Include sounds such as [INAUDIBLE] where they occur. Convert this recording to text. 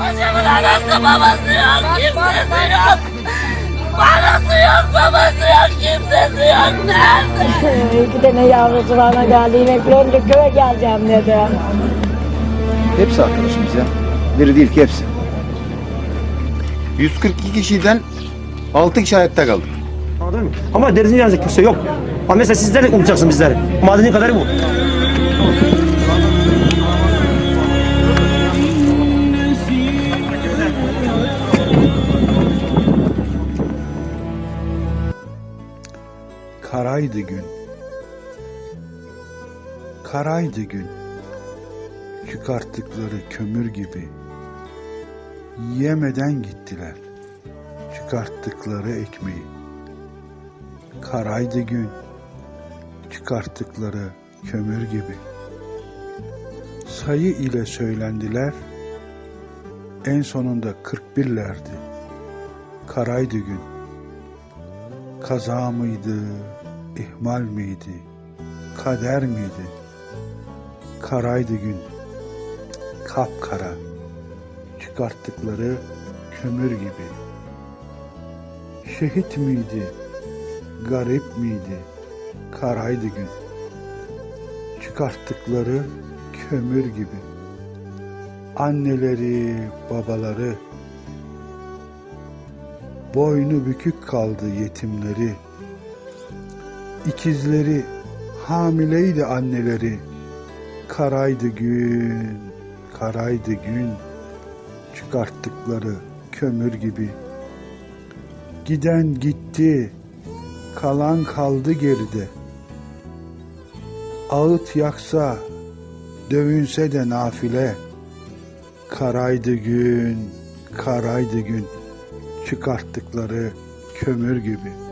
Kocamın anası babası yok. Kimsesi yok. Anası yok babası yok. Kimsesi yok. Nerede? [LAUGHS] İki tane yavrusu bana geldi. İneklerimle köye geleceğim dedi. Hepsi arkadaşımız ya. Biri değil ki hepsi. 142 kişiden 6 kişi hayatta kaldı. Anladın mı? Ama denizin yanında kimse yok. Ama mesela sizler de unutacaksın bizleri. Madenin kadarı bu. Karaydı gün. Karaydı gün. Çıkarttıkları kömür gibi. Yemeden gittiler. Çıkarttıkları ekmeği. Karaydı gün. Çıkarttıkları kömür gibi. Sayı ile söylendiler. En sonunda 41'lerdi. Karaydı gün. Kaza mıydı, ihmal miydi, kader miydi? Karaydı gün, kapkara, çıkarttıkları kömür gibi. Şehit miydi, garip miydi, karaydı gün. Çıkarttıkları kömür gibi. Anneleri, babaları, boynu bükük kaldı yetimleri. İkizleri hamileydi anneleri. Karaydı gün, karaydı gün. Çıkarttıkları kömür gibi. Giden gitti, kalan kaldı geride. Ağıt yaksa, dövünse de nafile. Karaydı gün, karaydı gün çıkarttıkları kömür gibi.